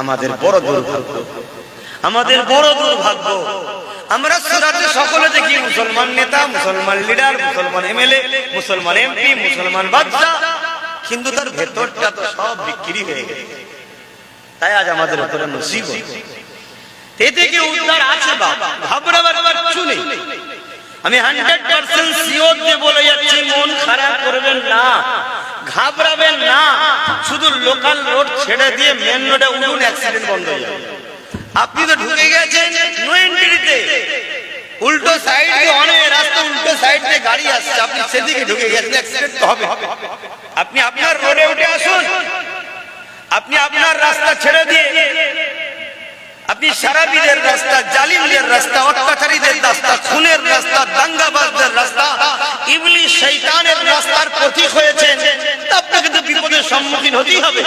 আমাদের বড় দুর্ভাগ্য। আমাদের বড় দুর্ভাগ্য। আমরা সুরাতে সকলে দেখি, মুসলমান নেতা, মুসলমান লিডার, মুসলমান এমএলএ, মুসলমান এমপি, মুসলমান বাদশা কিন্তু তার ভেতরটা তো সব বিক্রি হয়ে গেছে। তাই আজ আমাদের উপরে মুসিবত এ থেকে উদ্ধার আছে বাবা ঘাবড়াবার কিচ্ছু নেই। আমি হান্ড্রেড পার্সেন্ট সিওর দিয়ে বলে যাচ্ছি, মন খারাপ করবেন না। ঘাবড়াবেন না। শুধু লোকাল রোড ছেড়ে দিয়ে মেন রোডে উঠুন অ্যাক্সিডেন্ট বন্ধ হয়ে যাবে। আপনি তো ঢুকে গেছেন নো এন্ট্রিতে উল্টো সাইড দিয়ে অনেক রাস্তা, উল্টো সাইড দিয়ে গাড়ি আসছে। আপনি সেদিকে ঢুকে গেছেন অ্যাক্সিডেন্ট তো হবে। আপনি আপনার রোডে উঠে আসুন। আপনি আপনার রাস্তা ছেড়ে দিয়ে আপনি সারাবিদের রাস্তা, জালিমদের রাস্তা অত্যাচারীদের রাস্তা খুনের রাস্তা দাঙ্গাবাজদের রাস্তা ইবলিশ শৈতানের রাস্তার প্রতীক হয়েছেন তা আপনাকে তো বিপদের সম্মুখীন হতেই হবে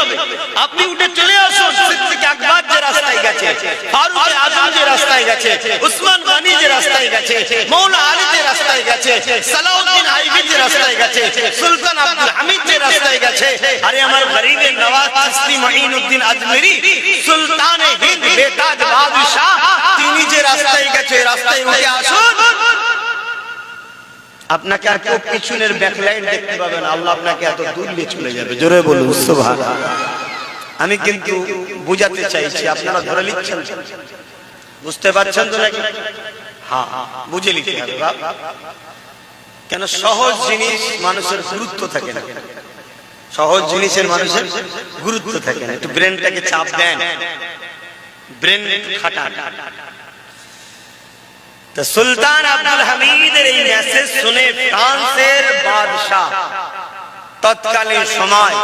আপনি উঠে চলে আসুন সিদ্দিক আকবর যে রাস্তায় গেছে ফারুক আজম যে রাস্তায় গেছে উসমান গনি যে রাস্তায় গেছে মৌলা আলী যে রাস্তায় গেছে, সালাউদ্দিন আইবি যে রাস্তায় গেছে, সুলতান আব্দুল হামিদ যে রাস্তায় গেছে। আরে আমার গরিবের আজমেরি, সুলতান হিন্দ বেতাজ তিনি যে রাস্তায় গেছে রাস্তায় উঠে আসুন। আপনাকে আর কেউ পিছনের ব্যাকলাইন দেখতে পাবেন আল্লাহ আপনাকে এত দূর নিয়ে চলে যাবে। জোরে বলুন আমি কিন্তু বুঝাতে চাইছি, আপনারা ধরে নিচ্ছেন? বুঝতে পারছেন তো নাকি? বুঝে নিতে হবে। কেন সহজ জিনিস মানুষের গুরুত্ব থাকে না। সহজ জিনিসের মানুষের গুরুত্ব থাকে না। একটু ব্রেনটাকে চাপ দেন। ব্রেন খাটান। তো সুলতান আব্দুল হামিদের এই মেসেজ শুনে ফ্রান্সের বাদশাহ তৎকালীন সময়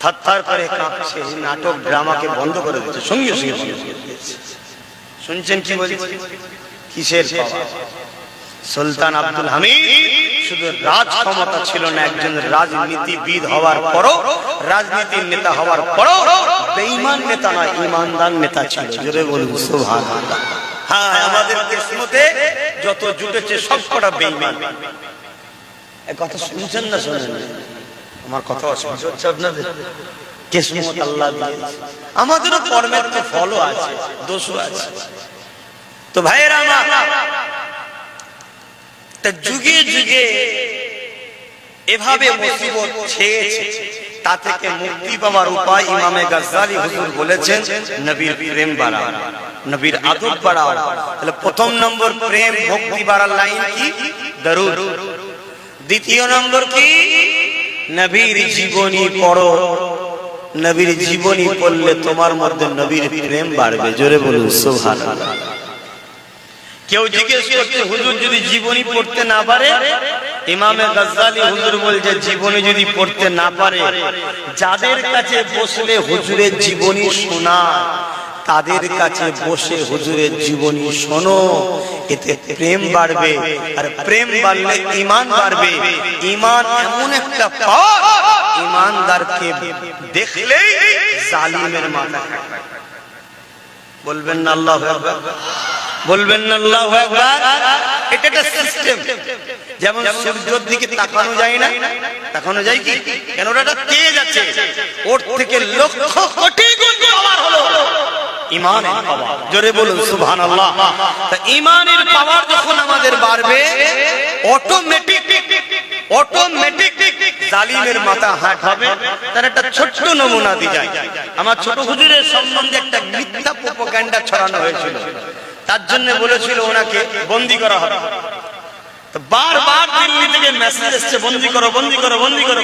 থরথর করে কাঁপছে। নাটক ড্রামাকে বন্ধ করে দিচ্ছে সঙ্গে সঙ্গে দিয়েছে। শুনছেন কি বলছে? কিসের সুলতান আব্দুল হামিদ শুধু রাজ ক্ষমতা ছিল না একজন রাজনীতিবিদ হওয়ার পরও রাজনীতির নেতা হওয়ার পরও বেঈমান নেতা না ইমানদার নেতা ছিল জোরে বলুন সুবহানাল্লাহ। হ্যাঁ আমাদের কিসমতে যত জুটেছে সব কটা বেঈমান। এই কথা শুনছেন না শোনেন আমার কথা অসুবিধা হচ্ছে আপনাদের কিসমত আল্লাহ আমাদেরও কর্মের তো ফলও আছে দোষও আছে। তো ভাইয়েরা আমার তা যুগে যুগে এভাবে মুসিবত ছেয়েছে তা থেকে মুক্তি পাওয়ার উপায় ইমামে গাজ্জালি হুজুর বলেছেন নবীর প্রেম বাড়াও। নবীর আদব বাড়াও। তাহলে প্রথম নম্বর প্রেম ভক্তি বাড়ার লাইন কি? দরুদ। দ্বিতীয় নম্বর কি? নবীর জীবনী পড়ো। নবীর জীবনী পড়লে তোমার মধ্যে নবীর প্রেম বাড়বে। জোরে বলুন, সুবহানাল্লাহ। কেউ জিজ্ঞেস করছে, হুজুর যদি জীবনী পড়তে না পারে? ইমামে গজ্জালি হুজুর বলছে, জীবনী যদি পড়তে না পারে, যাদের কাছে বসলে হুজুরের জীবনী শোনা, তাদের কাছে বসে হুজুরের জীবনী শোনো। এতে প্রেম বাড়বে, আর প্রেম বাড়লে ইমান বাড়বে। ইমান এমন একটা পথ ইমানদারকে দেখলেই জালিমের মাথা। বলবেন না আল্লাহ বলবেন না আল্লাহ এটা একটা সিস্টেম যেমন সূর্যের দিকে তাকানো যায় না, তাকানো যায় কি? কেন ওটা একটা তেজ আছে? ওর থেকে লক্ষ কোটি গুণ পাওয়ার হলো ইমানের পাওয়ার। জোরে বলুন, সুবহানাল্লাহ। তা ইমানের পাওয়ার যখন আমাদের বাড়বে অটোমেটিক অটোমেটিক জালিমের মাথা হাট হবে, তার একটা ছোট্ট নমুনা দিয়ে যায়। আমার ছোট হুজুরের সম্বন্ধে একটা মিথ্যা প্রোপাগান্ডা ছড়ানো হয়েছিল। তার জন্য বলেছিল ওনাকে, বন্দি করা হবে। বারবার দিল্লি থেকে মেসেজ এসছে, বন্দি করো বন্দি করো বন্দি করো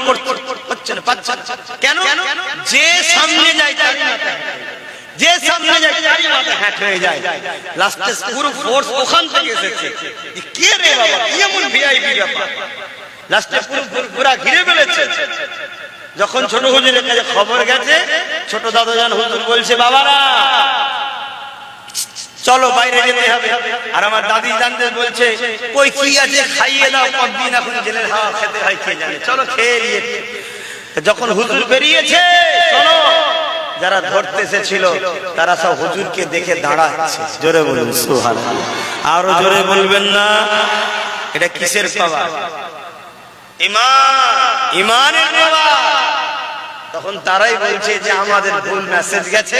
হচ্ছে না, পাচ্ছে কেন? যে সামনে যায় যায়। যে সামনে যায় তারই মাথা হ্যাট হয়ে যায়। লাস্টে পুরো ফোর্স ওখান থেকে এসেছে। কে রে বাবা? এমন ভিআইপি ব্যাপার? লাস্টে যখন ছোট হুজুরের কাছে খবর গেছে, ছোট দাদাজান হুজুর বলছে, বাবারা, চলো বাইরে যেতে হবে। আর আমার দাদি জানতে বলছে, কই কি আছে? খাইয়ে দাও, কতদিন এখন জেলের হাওয়া খেতে হয় কে জানে? চলো খেয়ে নিয়ে যখন হুজুর বেরিয়েছে শোনো যারা ধরতে এসেছিল, তারা সব হুজুরকে দেখে দাঁড়াচ্ছে। জোরে বলুন সুহান আরও জোরে বলবেন না? এটা কিসের পাওয়া ইমান। ইমানের তখন তারাই বলছে যে আমাদের ভুল মেসেজ গেছে।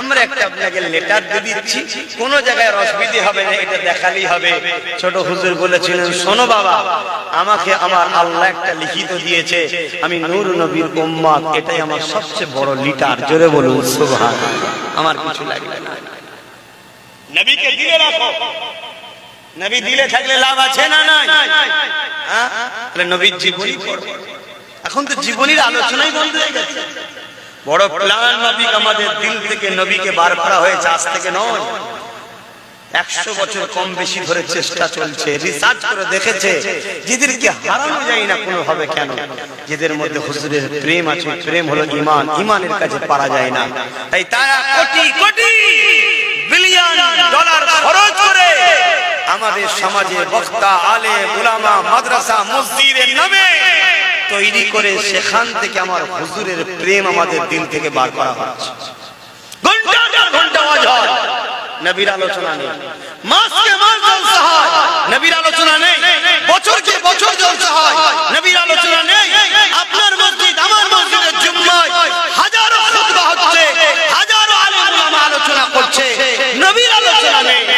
আমরা একটা আপনাকে লেটার দিয়ে দিচ্ছি। কোন জায়গায় অসুবিধে হবে না এটা দেখালেই হবে। ছোট হুজুর বলেছিলেন শোনো বাবা আমাকে আমার আল্লাহ একটা লিখিত দিয়েছে। আমি নূর নবীর উম্মত এটাই আমার সবচেয়ে বড় লিটার জোরে বলুন সুবহান আমার কিছু লাগবে না। নবীকে দিলে রাখো। নবী দিলে থাকলে লাভ আছে না নাই? হ্যাঁ? তাহলে নবীর জীবনী। এখন তো জীবনীর আলোচনাই বন্ধ হয়ে গেছে। বড় প্লান নবী আমাদের দিল থেকে নবীকে বার করা হয়েছে, আজ থেকে নয়। একশো বছর কম বেশি ধরে চেষ্টা চলছে রিসার্চ করে দেখেছে। যেদেরকে হারানো যায় না কোনো ভাবে কেন? যেদের মধ্যে হুজুরের প্রেম আছে, প্রেম হলো ইমান ইমানের কাছে পারা যায় না। তাই তারা কোটি কোটি বিলিয়ন ডলার খরচ করে আমাদের সমাজে বক্তা, আলে, উলামা, মাদ্রাসা, মসজিদের নামে তৈরি করে সেখান থেকে আমার হুজুরের প্রেম আমাদের দিল থেকে বার করা হচ্ছে। ঘণ্টা ঘণ্টা হয়। আলোচনা নেই। বছর হয় নবীর আলোচনা আপনার আলোচনা করছে। নবীর আলোচনা নেই।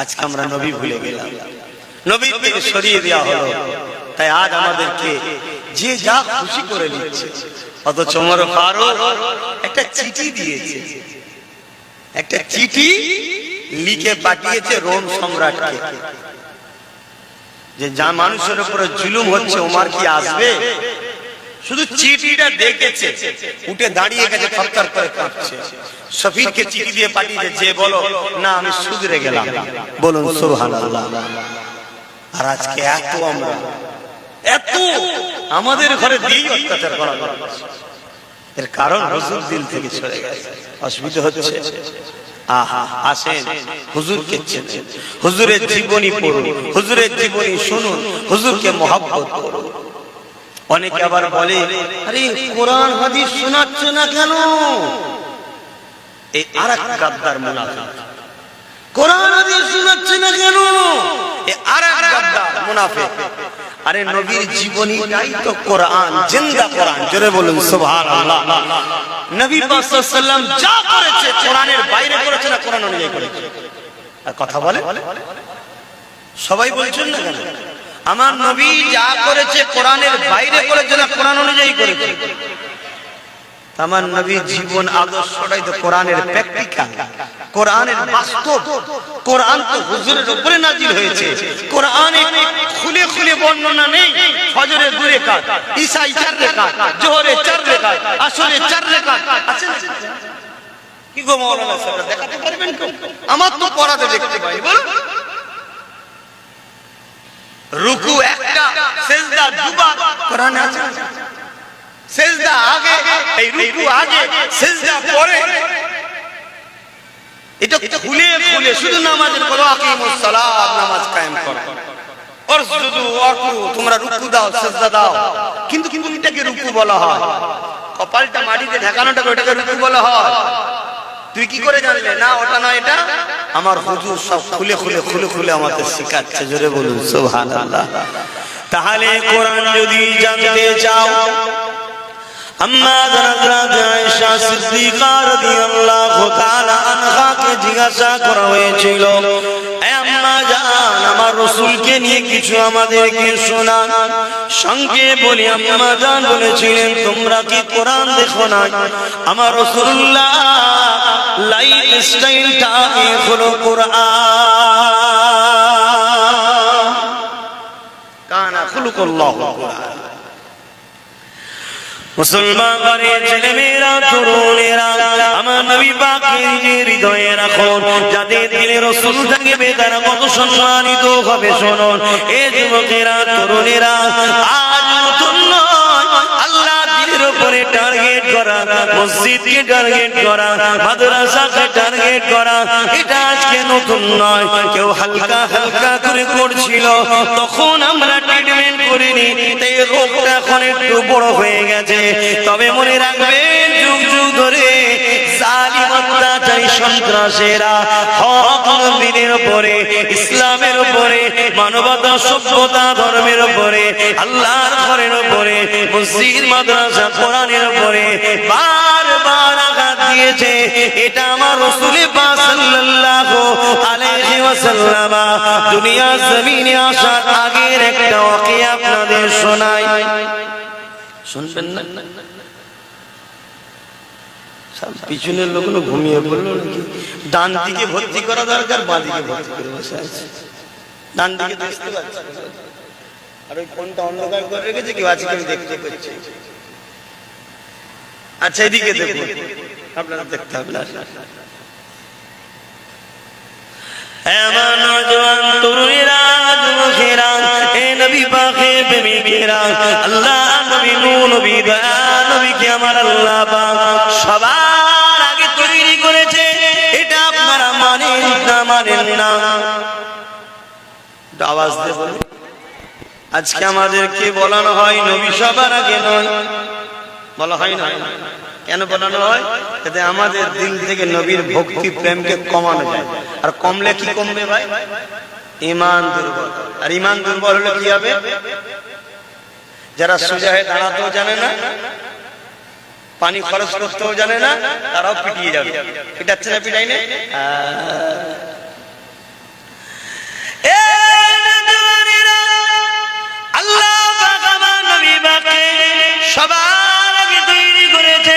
আজকে আমরা নবী ভুলে গেলাম। নবী থেকে সরিয়ে দেওয়া হলো। তাই আজ আমাদেরকে যে যা খুশি করে নিচ্ছে অথচ ওমর ফারুক একটা চিঠি দিয়েছে। একটা চিঠি লিখে পাঠিয়েছে রোম সম্রাটকে। যে যা মানুষের উপরে জুলুম হচ্ছে, ওমার কি আসবে? শুধু চিঠিটা দেখেছে। উঠে দাঁড়িয়ে গেছে থরথর করে কাঁপছে। সফিরকে চিঠি দিয়ে পাঠিয়েছে, যে বলো, না, আমি সুধরে গেলাম। বলুন, সুবহানাল্লাহ। আর আজকে এত আমরা, এত আমাদের ঘরে দিয়েই অত্যাচার করা। এর কারণ হুজুর দিল থেকে সরে গেছে। অসুবিধা হচ্ছে। আহা, আসেন, হুজুরকে চেনেন। হুজুরের জীবনী পড়ুন, হুজুরের জীবনী শুনুন, হুজুরকে মহব্বত করুন। অনেকে আবার বলে, আরে, কোরআন, হাদিস শোনাচ্ছে না কেন? এই আর এক গাদ্দার মুনাফিক। কোরআন, হাদিস শোনাচ্ছে না কেন? এই আর এক গাদ্দার মুনাফিক। আরে, নবীর জীবনীটাই তো কোরআন, জিন্দা কোরআন। জোরে বলুন, সুবহানাল্লাহ। নবী পাক সাল্লাল্লাহু যা করেছে, কোরআনের বাইরে করেছে না কোরআন অনুযায়ী করেছে? আর কথা বলে? সবাই বলছেন না কেন? আমার নবী যা করেছে কোরআনের বাইরে করেছে না কোরআন অনুযায়ী করেছে? আমার নবী জীবন আদর্শটাই তো কোরআনের প্র্যাকটিক্যাল। কোরআনের বাস্তব। কোরআন তো হুজুরের উপরে নাজিল হয়েছে। কোরআনে খুলে খুলে বর্ণনা নেই। ফজরের দুই রেখাত ঈশাই চার রেখাত জোহরে চার আসরে চার রেখাত। কি গো মাওলানা দেখাতে পারবেন আমার তো পড়াতে দেখতে পাই রুকু একটা সেজদা দুবার। কোরআনে আছে? সেজদা আগে এই রুকু আগে সেজদা পরে। এটা খুলে খুলে শুধু নামাজের বলো আকিমুস সালাত নামাজ কায়েম করো। অরসুদু ওয়াকু তোমরা রুকু দাও সেজদা দাও। কিন্তু কিন্তু এটাকে রুকু বলা হয়? কপালটা মাটিতে ঢাকানোটাকে ওটাকে রুকু বলা হয়। তুই কি করে জানলে? না, ওটা না এটা আমার হুজুর সব খুলে খুলে খুলে খুলে আমাকে শেখাচ্ছে, জোরে বলুন, সুবহানাল্লাহ। তাহলে কোরআন যদি জানতে চাও জিজ্ঞাসা করা হয়েছিল আম্মা আমার রসুলকে নিয়ে কিছু আমাদেরকে শোনান। সঙ্গে বলি, আম্মা জান বলেছিলেন, তোমরা কি কোরআন দেখো না আমার রসুল্লাহ, লাইফ স্টাইলটা হলো কোরআন? কানা খুলুকুল্লাহ কোরআন। মুসলমান ঘরের ছেলে মেয়েরা তরুণেরা, আমার নবী পাকের যে হৃদয়ে রাখুন যাদের দিলে রসুল থাকবে তারা কত সম্মানিত হবে। এ যুবকেরা, তরুণেরা আজ টার্গেট মসজিদকে টার্গেট করা, মাদ্রাসাকে টার্গেট করা, এটা আজকে নতুন নয়। কেউ হালকা হালকা করে করছিল, তখন আমরা ট্রিটমেন্ট করিনি, তাই রোগটা এখন একটু বড় হয়ে গেছে। তবে মনে রাখবেন, যুগ যুগ ধরে অত্যাচারী সন্ত্রাসেরা, হক নবীদের উপরে, ইসলামের উপরে, মানবতা, সভ্যতা, ধর্মের উপরে, আল্লাহর ঘরের উপরে, মসজিদ, মাদ্রাসা, কোরআনের উপরে, বারবার আঘাত দিয়েছে। এটা আমার রসুল সাল্লাল্লাহু আলাইহি ওয়াসাল্লাম দুনিয়া জমিনে আসার আগের একটা ওয়াকিয়া আপনাদের শোনাই। শুনবেন না? পিছনের লোকগুলো ঘুমিয়ে পড়ল নাকি? ডান দিকে ভর্তি করা দরকার, বাঁ দিকে ভর্তি করে বসে আছে ডান দিকে দেখতে আর ওই ফোনটা অন্ধকার করে রেখেছে, কেউ আজকে দেখতে পাচ্ছি। আচ্ছা এদিকে দেখুন। আপনারা দেখতে হবে না এমন নজওয়ান তরুণীরা যুবকেরা নবী পাকে প্রেমিকেরা আল্লাহ নবী নবী দয়া আমার আল্লাহ সবার আগে তৈরি করেছে, এটা আপনারা মানেন না মানেন না। আওয়াজ আজকে আমাদেরকে বলানো হয় নবী সবার আগে নয়? বলা হয় না। কেন বলানো হয়? যাতে আমাদের দিল থেকে নবীর ভক্তি প্রেমকে কমানো যায়। আর কমলে কি কমবে ভাই? ইমান দুর্বল। আর ইমান দুর্বল হলে কি হবে? যারা সোজা হয়ে দাঁড়াতেও জানে না, পানি খরচ করতেও জানে না, তারাও পিটিয়ে যাবে। পিটাচ্ছে না পিটাই না? সবার আগে তৈরি করেছে।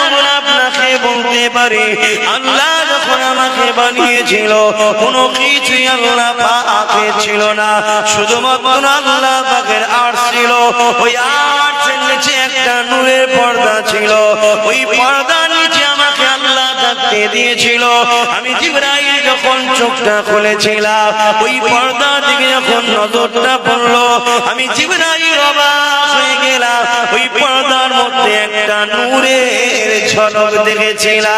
একটা বলতে পারি। আল্লাহ যখন আমাকে বানিয়েছিল, কোনো কিছু আল্লাহ পাকে ছিল না। শুধুমাত্র আল্লাহ পাকের আর ছিল। ওই আর্টের নিচে একটা নূরের পর্দা ছিল। ওই পর্দা নিচে আমাকে দিয়েছিল। আমি জিব্রাইল যখন চোখটা খুলেছিলাম, ওই পর্দা দিকে যখন নজরটা পড়ল, আমি জিব্রাইল অবাক হয়ে গেলাম। ওই পর্দার মধ্যে একটা নূরের ঝলক দেখেছিলাম।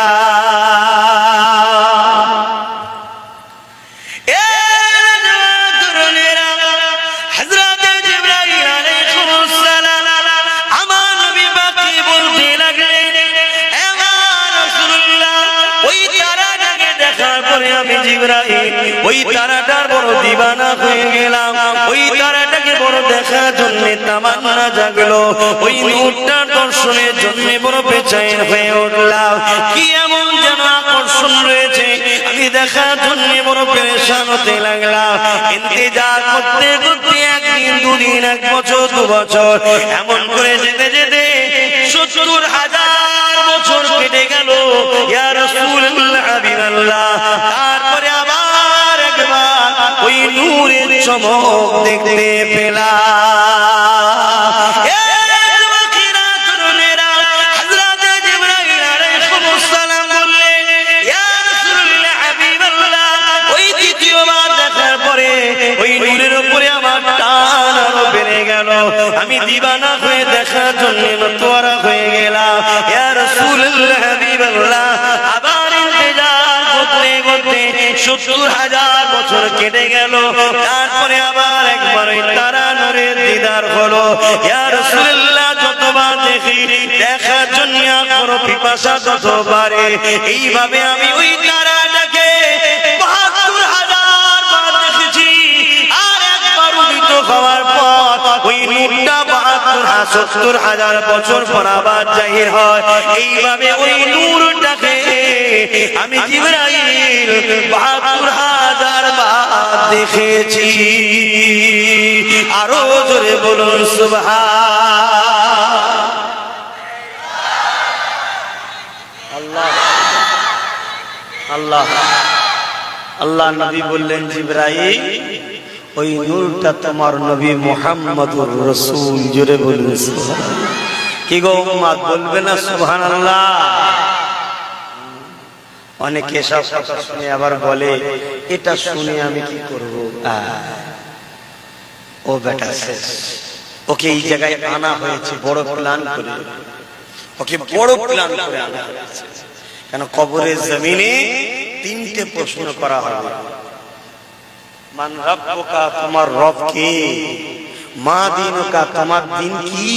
পরে আমি জিবরাইল। ওই তারাটার বড় দিবানা হয়ে গেলাম। ওই তারাটাকে বড় দেখার জন্য তামান্না জাগলো। ওই নূরটার দর্শনের জন্য বড় বেচাইন হয়ে উঠলাম। কি এমন যেন আকর্ষণ রয়েছে, আমি দেখার জন্য বড় পেরেশান হতে লাগলাম। ইন্তজার করতে করতে একদিন, দুদিন, এক বছর, দু বছর, এমন করে যেতে যেতে সত্তর হাজার বছর কেটে গেল। তারপরে আবার একবার ওই নূরের চমক দেখতে পেলাম। গেল আমি দিবানা হয়ে দেখার জন্য তোরা হয়ে গেলাম। ইয়া রাসূলুল্লাহ হাবিবাল্লাহ আবার সত্তর হাজার বছর কেটে গেল। তারপরে আবার একবার ওই তারা নূরের দিদার হলো। যতবার দেখি, দেখার জন্য পিপাসা তত বাড়ে এইভাবে আমি ওই তারাটাকে বাহাত্তর হাজার বার দেখেছি। আর একবার উদিত হওয়ার পর ওই নূরটা বাহাত্তর সত্তর হাজার বছর পর আবার জাহির হয়। এইভাবে ওই নূরটাকে আমি জিবরাইল বাহাত্তর হাজার বার দেখেছি। আরও জোরে বলুন, সুবহান। আল্লাহ আল্লাহ আল্লাহ নবী বললেন, জিব্রাইল ওই নূরটা তোমার নবী মুহাম্মদুর রাসূল বলুন সুবহানাল্লাহ। কি গো উম্মাদ, বলবে না সুবহানাল্লাহ? অনেকে সব কথা শুনে আবার বলে, এটা শুনে আমি কি করব? ও বেটা শেষ। ওকে এই জায়গায় আনা হয়েছে, বড় প্ল্যান করে। ওকে বড় প্ল্যান করে আনা হয়েছে। কেন কবরের জমিনে তিনটে প্রশ্ন করা হবে। মান রব্বুকা তোমার রব কে? মা দিনুকা তোমার দিন কি?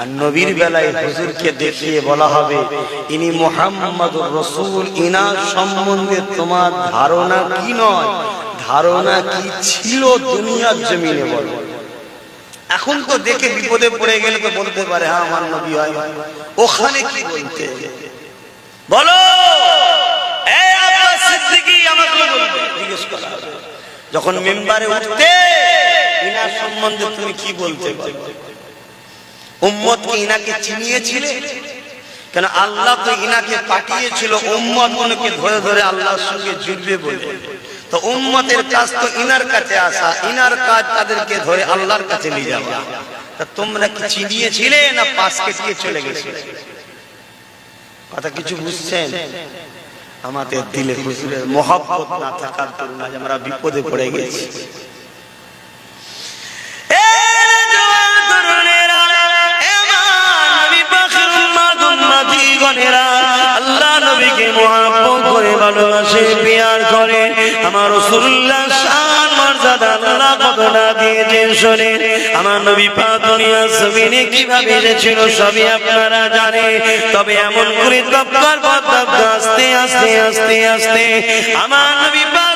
আর নবীর বেলায় হুজুরকে দেখিয়ে বলা হবে, ইনি মোহাম্মদুর রসুল ইনার সম্বন্ধে তোমার ধারণা কি নয়? ধারণা কি ছিল দুনিয়ার জমিনে বলো। এখন তো দেখে বিপদে পড়ে গেলে তো বলতে পারে হ্যাঁ আমার নবী হয়। ওখানে কি বলতে? বলো! আমাকে জিজ্ঞেস করা। যখন মেম্বারে উঠতে ইনার সম্বন্ধে তুমি কি বলতে উম্মত কি ইনাকে চিনিয়েছিলে? কেন আল্লাহ তো ইনাকে পাঠিয়েছিল উম্মত মনকে ধরে ধরে আল্লাহর সঙ্গে জুড়বে বলে। তো উম্মতের কাজ তো ইনার কাছে আসা ইনার কাজ তাদেরকে ধরে আল্লাহর কাছে নিয়ে যাওয়া। তা তোমরা কি চিনিয়েছিলে না পাশ কেটিয়ে চলে গেছিলে? কথা কিছু বুঝছেন? আমাদের দিলে হুজুরের মহাভাবত না থাকার জন্য আজ আমরা বিপদে পড়ে গেছি। আল্লাহ নবীকে মহাব্বত করে ভালোবাসে, পিয়ার করে। আমার মর্যাদা আমার পা তবে আস্তে আস্তে আস্তে আস্তে আমার নবী পাক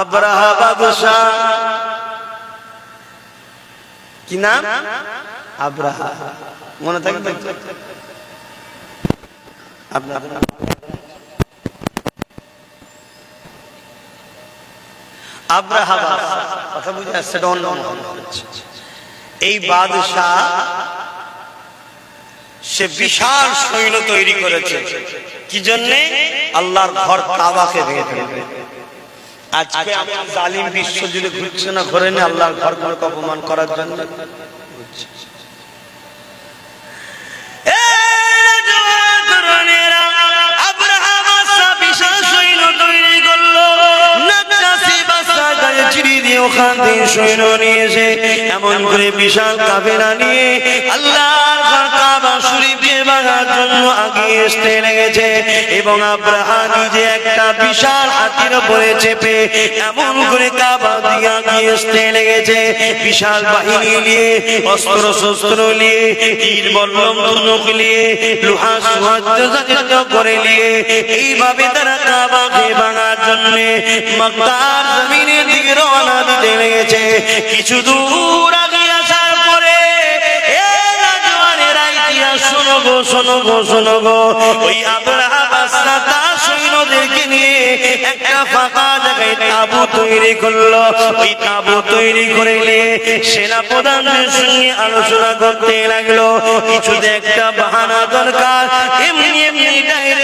আব্রাহা বাদশাহ কি নাম? আব্রাহা। মনে থাকবে? আপনার আব্রাহা কথা বুঝে আসছে অন্য এই বাদশাহ সে বিশাল সৈন্য তৈরি করেছে। কি জন্যে? আল্লাহর ঘর কাবাকে ভেঙে ফেলবে আজকে এমন জালিম বিশ্ব জুড়ে ঘুরছে না ঘরে নিয়ে আল্লাহর ঘরগুলোকে অপমান করার জন্য। বিশাল এবং আব্রাহা নিজে একটা বিশাল হাতির উপরে চেপে এমন করে কাবা দিয়ে আগিয়ে লেগেছে। বিশাল বাহিনী নিয়ে অস্ত্র শস্ত্র নিয়ে, লোহা করে নিয়ে, এইভাবে তারা কাবাকে ভাঙার জন্য দিকে রওনা দিতে লেগেছে। কিছু দূর আগে আসার পরে শোনো গো শোনো গো শোনো গো। ওই আব্রাহা সৈন্যদেরকে নিয়ে একটা ফাঁকা জায়গায় তৈরি করল। ওই তৈরি করে নিয়ে সেনা প্রধানদের সঙ্গে আলোচনা করতে লাগল। কিছুতে একটা বাহানা দরকার, এমনি এমনি ডাইরেক্ট কি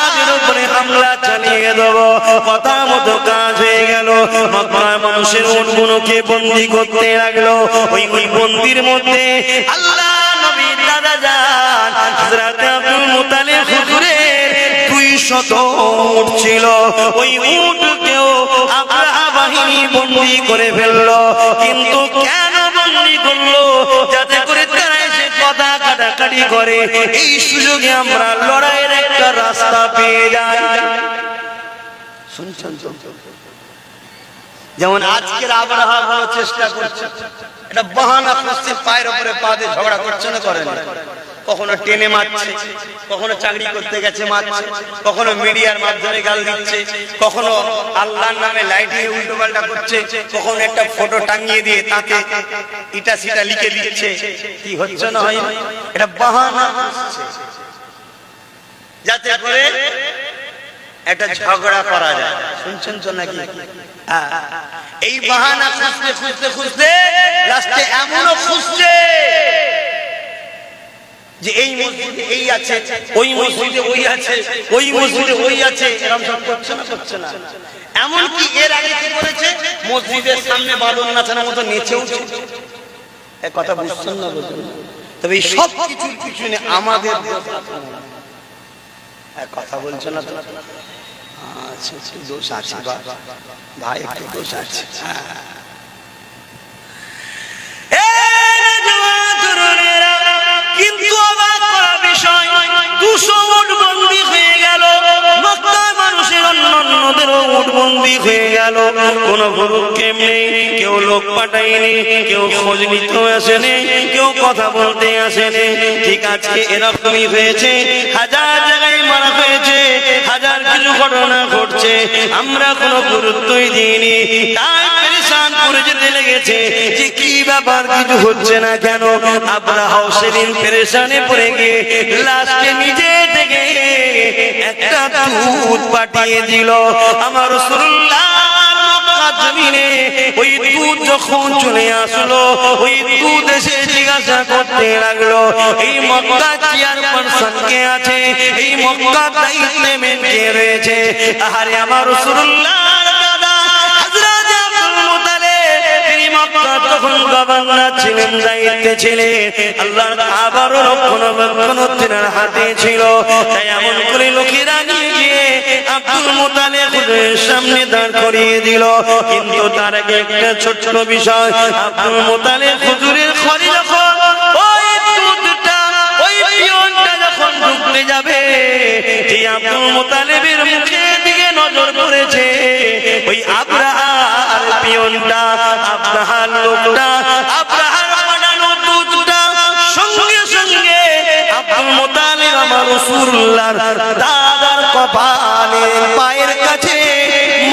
উপরে হামলা চালিয়ে দেব। কথা মতো কাজ হয়ে গেল। মক্কার মানুষের উটগুলোকে বন্দি করতে লাগল। ওই ওই বন্দির মধ্যে আল্লাহ দাদা যান। হযরত আব্দুল মুতালিব হুজুরের উট ছিল। ওই উটকেও আব্রাহা বাহিনী বন্দি করে ফেলল। কিন্তু কেন বন্দি করল? যাতে করে কাটাকাটি করে, এই সুযোগে আমরা লড়াইয়ের একটা রাস্তা পেয়ে যাই শুনছেন? যেমন আজকের আবহাওয়া ভালো চেষ্টা করছে এটা বাহানা করছে, পায়ের উপরে পা দিয়ে ঝগড়া করছে না করে না। কখনো টেনে মারছে, কখনো চাকরি করতে গেছে মারছে, কখনো মিডিয়ার মাধ্যমে গাল দিচ্ছে, কখনো আল্লাহর নামে লাইটিং উল্টো পাল্টা করছে, কখনো একটা ফটো টাঙিয়ে দিয়ে তাতে ইটা সিটা লিখে দিচ্ছে কি হচ্ছে না হয় এটা বাহানা। যাতে করে একটা ঝগড়া করা যায় শুনছেন তো নাকি হ্যাঁ। এই বাহানা খুঁজতে খুঁজতে খুঁজতে লাস্টে এমনও খুঁজছে যে এই মসজিদে এই আছে ওই মসজিদে ওই আছে ওই মসজিদে ওই আছে এরকম সব করছে না করছে না। এমনকি এর আগে কি করেছে? মসজিদের সামনে বাদন নাচানোর মতো নেচে উঠছে এ কথা বুঝছেন না বুঝছেন তবে এই সব কিছুর পিছনে আমাদের কথা বলছো না তো? আচ্ছা আচ্ছা দোষ আছে ভাই একটু দোষ আছে। হ্যাঁ। দুশো উট বন্দি হয়ে গেল। মানুষের অন্যান্যদেরও উট বন্দি হয়ে গেল। কোন গুরুক্ষেপ নেই, কেউ লোক পাঠায়নি, কেউ খোঁজ নিতেও আসেনি, কেউ কথা বলতে আসেনি। ঠিক আছে এরকমই হয়েছে, হাজার জায়গায় মারা হয়েছে, হাজার কিছু ঘটনা ঘটছে, আমরা কোনো গুরুত্বই দিইনি। তাই পেরেশান করে যেতে লেগেছে, যে কি ব্যাপার, কিছু হচ্ছে না কেন? আব্রাহ সেদিন পেরেশানে পড়ে গিয়ে লাস্টে নিজে একটা পাঠিয়ে দিল আমার জমিনে। ওই দুধ যখন চলে আসলো, ওই দুধ এসে জিজ্ঞাসা করতে লাগল, এই মক্কা চেয়ার পার্সন কে আছে? এই মক্কা দায়িত্বে রয়েছে? আহারে আমার রসুল্লাহ তখন গভর্নর ছিলেন, দায়িত্বে ছিলেন, আল্লাহর কাবার রক্ষণাবেক্ষণ তেনার হাতে ছিল। তাই এমন করে লোকেরা নিয়ে গিয়ে আব্দুল মুতালিব সামনে দাঁড় করিয়ে দিল। কিন্তু তার আগে একটা ছোট্ট বিষয়, আব্দুল মুতালিব হুজুরের ঘরে যখন ওই দুধটা, ওই পিয়নটা যখন ঢুকতে যাবে যে আব্দুল মুতালিবের মুখের দিকে নজর পড়েছে। ওই আব্রাহার পিয়নটা আব্রাহার লোকটা আব্রাহার বানানো দুধটা। সঙ্গে সঙ্গে আব্দুল মুতালিব আমার রাসূলুল্লাহর দাদার কপালে পায়ের কাছে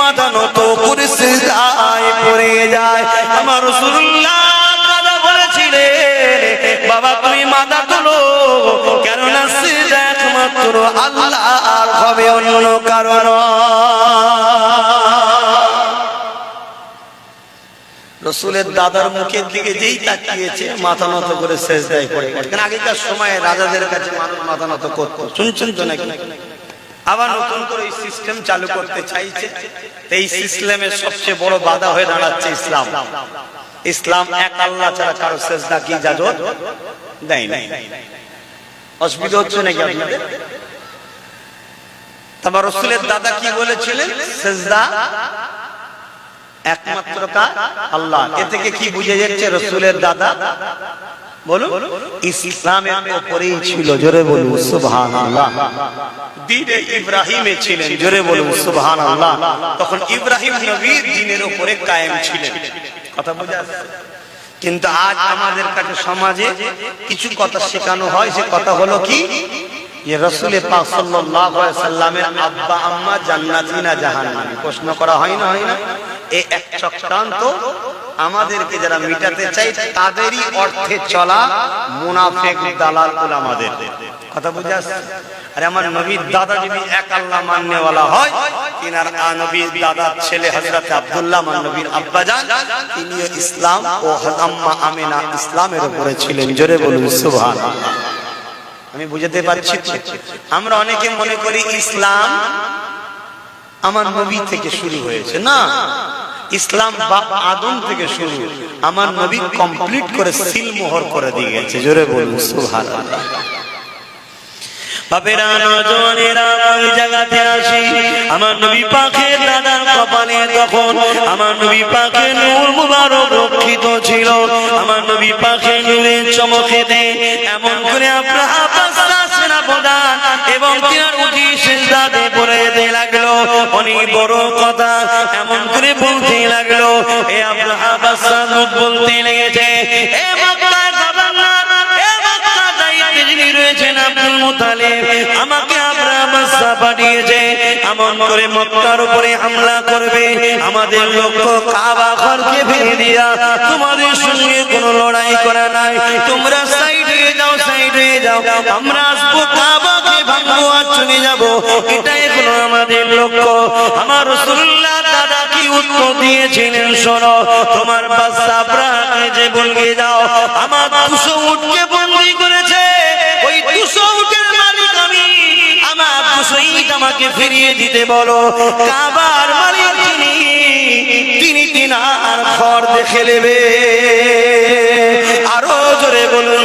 মাথা নত করে সিজদায় পড়ে যায়। আমার রাসূলুল্লাহ দাদা বলেছিলেন, বাবা, তুমি মাথা তোলো, কেননা সিজদা একমাত্র আল্লাহর হবে অন্য কারণ রসুলের দাদার মুখের দিকে যেই তাকিয়েছে, মাথা নত করে শেষ দেয় পড়ে কারণ আগেকার সময়ে রাজাদের কাছে মানুষ মাথা নত করতো? শুনছেন তো নাকি? আবার নতুন করে এই সিস্টেম চালু করতে চাইছে। এই সিস্টেমের সবচেয়ে বড় বাধা হয়ে দাঁড়াচ্ছে ইসলাম। ইসলাম এক আল্লাহ ছাড়া কারও সেজদা কি ইজাজত দেয় না অসুবিধা হচ্ছে নাকি আপনাদের? তারপর রসুলের দাদা কি বলেছিলেন? সেজদা একমাত্র কার? আল্লাহ। এ থেকে কি বুঝে যাচ্ছে রসুলের দাদা? বলুন। ইসলামের উপরেই ছিল, জোরে বলুন সুবহান আল্লাহ দিনে ইব্রাহিমে ছিলেন, জোরে বলুন সুবহান আল্লাহ তখন ইব্রাহিম নবীর দিনের উপরে কায়েম ছিলেন। কথা বোঝা কিন্তু আজ আমাদের কাছে সমাজে কিছু কথা শেখানো হয়, সে কথা হলো কি? যে রসুলের পাক সাল্লাল্লাহু আলাইহি সাল্লামের আব্বা আম্মা জান্নাতি না জাহান্নামী? প্রশ্ন করা হয় না হয় না? এই এক চক্রান্ত আমাদেরকে যারা মিটাতে চাই তাদেরই অর্থে চলা মুনাফেক দালাল আমাদের। কথা বুঝে আসছে? আরে আমার নবীর দাদা যদি এক আল্লাহ মাননেওয়ালা হয়, তিনার নবীর দাদার ছেলে হযরত আব্দুল্লাহ, আমার নবীর আব্বাজান তিনিও ইসলাম ও আম্মা আমিনা ইসলামের উপরে ছিলেন। জোরে বলুন, সুবহানাল্লাহ। আমি বুঝাতে পারছি আমরা অনেকে মনে করি ইসলাম আমার নবী থেকে শুরু হয়েছে। না, ইসলাম বাপ আদম থেকে শুরু। আমার নবী কমপ্লিট করে সিল মোহর করে দিয়ে গেছে। জোরে জায়গাতে আসি। আমার নবী পাখের নূর ছিল। আমার নবী পাখের নূরের চমকেতে এমন করে আপনার সেনা এবং তিনার উঠি সিজদাতে পড়ে যেতে লাগল অনেক বড় কথা এমন করে বলতে লাগল। এ আপনার আবাসাদ বলতে লেগেছে এ মক্কার গভর্নর এ মক্কার দায়িত্বে যিনি রয়েছেন আব্দুল মুতালিব আমাকে বাদশা পাঠিয়েছে এমন করে মক্কার উপরে হামলা করবে আমাদের লক্ষ্য কাবা ঘরকে ভেঙে দিয়া। তোমাদের সঙ্গে কোনো লড়াই করা নাই তোমরা সাইড সাইড যাও, আমরা আসব ভাঙবো আর চলে যাব। এটাই হলো আমাদের লক্ষ্য। আমার রসুল্লাহ দাদা কি উত্তর দিয়েছিলেন শোনো? তোমার বাচ্চা আব্রাহামকে যে যাও, আমার দুশো উঠকে বন্দি করেছে। ওই দুশো উঠের মালিক আমি। আমার আমাকে ফিরিয়ে দিতে বলো। কাবার মালিক যিনি, তিনি দিনার ঘর দেখে নেবে। আরও জোরে বলুন